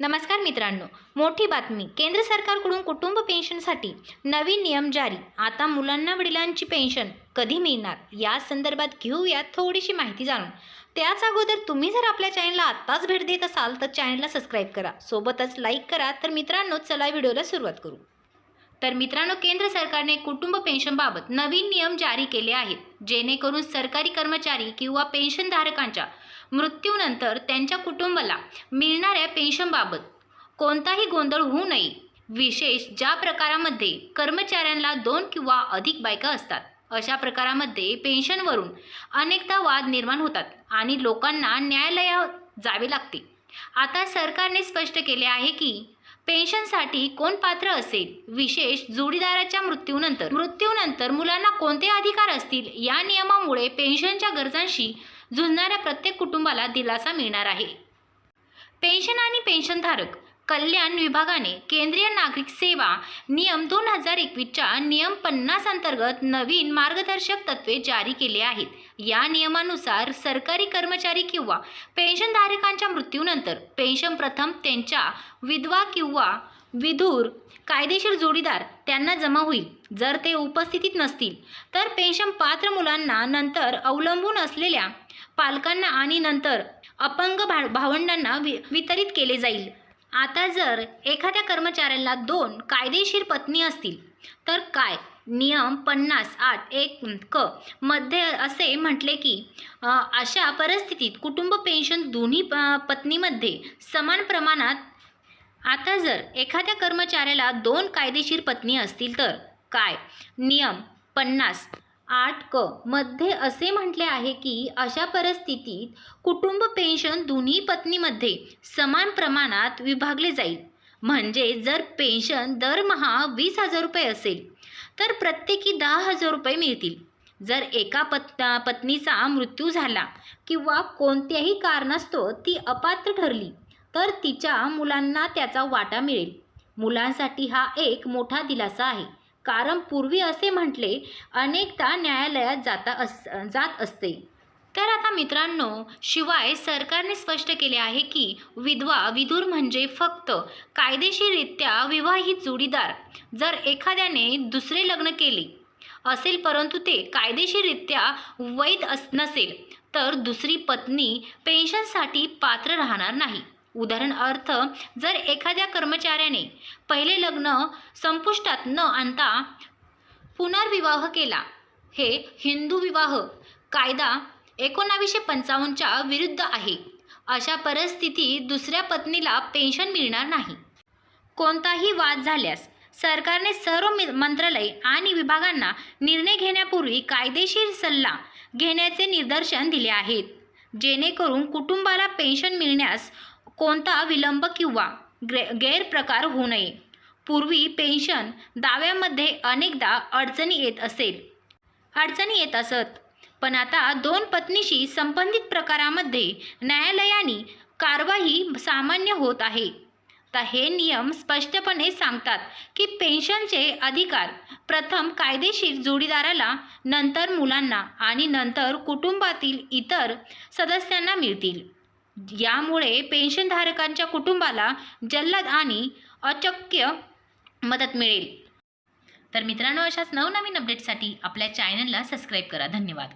नमस्कार मित्रांनो मोठी बातमी. केंद्र सरकारकडून कुटुंब पेन्शनसाठी नवीन नियम जारी. आता मुलांना वडिलांची पेन्शन कधी मिळणार? या संदर्भात घेऊया थोडीशी माहिती जाणून. त्याच अगोदर तुम्ही जर आपल्या चॅनलला आत्ताच भेट देत असाल तर चॅनलला सबस्क्राईब करा. सोबतच लाईक करा. तर मित्रांनो चला व्हिडिओला सुरुवात करू. तर मित्रांनो केंद्र सरकारने कुटुंब पेन्शनबाबत नवीन नियम जारी केले आहेत जेणेकरून सरकारी कर्मचारी किंवा पेन्शनधारकांच्या मृत्यूनंतर त्यांच्या कुटुंबाला मिळणाऱ्या पेन्शनबाबत कोणताही गोंधळ होऊ नये. विशेष ज्या प्रकारामध्ये कर्मचाऱ्यांना दोन किंवा अधिक बायका असतात अशा प्रकारामध्ये पेन्शनवरून अनेकदा वाद निर्माण होतात आणि लोकांना न्यायालयात जावे लागते. आता सरकारने स्पष्ट केले आहे की पेन्शनसाठी कोण पात्र असेल? विशेष जोडीदाराच्या मृत्यूनंतर. मृत्यूनंतर मुलांना कोणते अधिकार असतील? या नियमामुळे पेन्शनच्या गरजांशी झुंजणाऱ्या प्रत्येक कुटुंबाला दिलासा मिळणार आहे. पेन्शन आणि पेन्शनधारक कल्याण विभागाने केंद्रीय नागरिक सेवा नियम दोन हजार एकवीसच्या नियम पन्नास अंतर्गत नवीन मार्गदर्शक तत्वे जारी केले आहेत. या नियमानुसार सरकारी कर्मचारी किंवा पेन्शनधारकांच्या मृत्यूनंतर पेन्शन प्रथम त्यांच्या विधवा किंवा विधूर कायदेशीर जोडीदार त्यांना जमा होईल. जर ते उपस्थितीत नसतील तर पेन्शन पात्र मुलांना नंतर अवलंबून असलेल्या पालकांना आणि नंतर अपंग भा भावंडांना वि वितरित केले जाईल. आता जर एखाद्या कर्मचाऱ्याला दोन कायदेशीर पत्नी असतील तर काय? नियम पन्नास आठ एक क. मध्ये असे म्हटले की अशा परिस्थितीत कुटुंब पेन्शन दोन्ही प- पत्नीमध्ये समान प्रमाणात आता जर एखाद्या कर्मचाऱ्याला दोन कायदेशीर पत्नी असतील तर काय? नियम पन्नास आठ क. मध्ये असे म्हटले आहे की अशा परिस्थितीत कुटुंब पेन्शन दोन्ही पत्नीमध्ये समान प्रमाणात विभागले जाईल. म्हणजे जर पेन्शन दरमहा वीस हजार रुपये असेल तर प्रत्येकी दहा हजार रुपये मिळतील. जर एका पत् पत्नीचा मृत्यू झाला किंवा कोणत्याही कारणास्तव ती अपात्र ठरली तर तिच्या मुलांना त्याचा वाटा मिळेल. मुलांसाठी हा एक मोठा दिलासा आहे. कारण पूर्वी असे म्हटले अनेकदा न्यायालयात जाता अस जात असते. तर आता मित्रांनो शिवाय सरकारने स्पष्ट केले आहे की विधवा विधूर म्हणजे फक्त कायदेशीररित्या विवाहित जोडीदार जर एखाद्याने दुसरे लग्न केले असेल परंतु ते कायदेशीररित्या वैध अस नसेल तर दुसरी पत्नी पेन्शनसाठी पात्र राहणार नाही. उदाहरण अर्थ जर एखाद्या कर्मचाऱ्याने पहिले लग्न संपुष्टात न आणता पुनर्विवाह केला हे हिंदू विवाह कायदा एकोणावीसशे पंचावन्नच्या विरुद्ध आहे. अशा परिस्थितीत दुसऱ्या पत्नीला पेन्शन मिळणार नाही. कोणताही वाद झाल्यास सरकारने सर्व मि- मंत्रालय आणि विभागांना निर्णय घेण्यापूर्वी कायदेशीर सल्ला घेण्याचे निर्देशन दिले आहेत. जेणेकरून कुटुंबाला पेन्शन मिळण्यास कोणता विलंब किंवा ग्रे गैरप्रकार होऊ नये. पूर्वी पेन्शन दाव्यामध्ये अनेकदा अडचणी येत असेल. अडचणी येत असत. पण आता दोन पत्नीशी संबंधित प्रकारामध्ये न्यायालयाने कारवाई सामान्य होत आहे. तर हे नियम स्पष्टपणे सांगतात की पेन्शनचे अधिकार प्रथम कायदेशीर जोडीदाराला नंतर मुलांना आणि नंतर कुटुंबातील इतर सदस्यांना मिळतील. यामुळे पेन्शनधारकांच्या कुटुंबाला जल्लद आणि अचक्य मदत मिळेल. तर मित्रांनो अशाच नवनवीन अपडेटसाठी आपल्या चॅनलला सबस्क्राईब करा. धन्यवाद.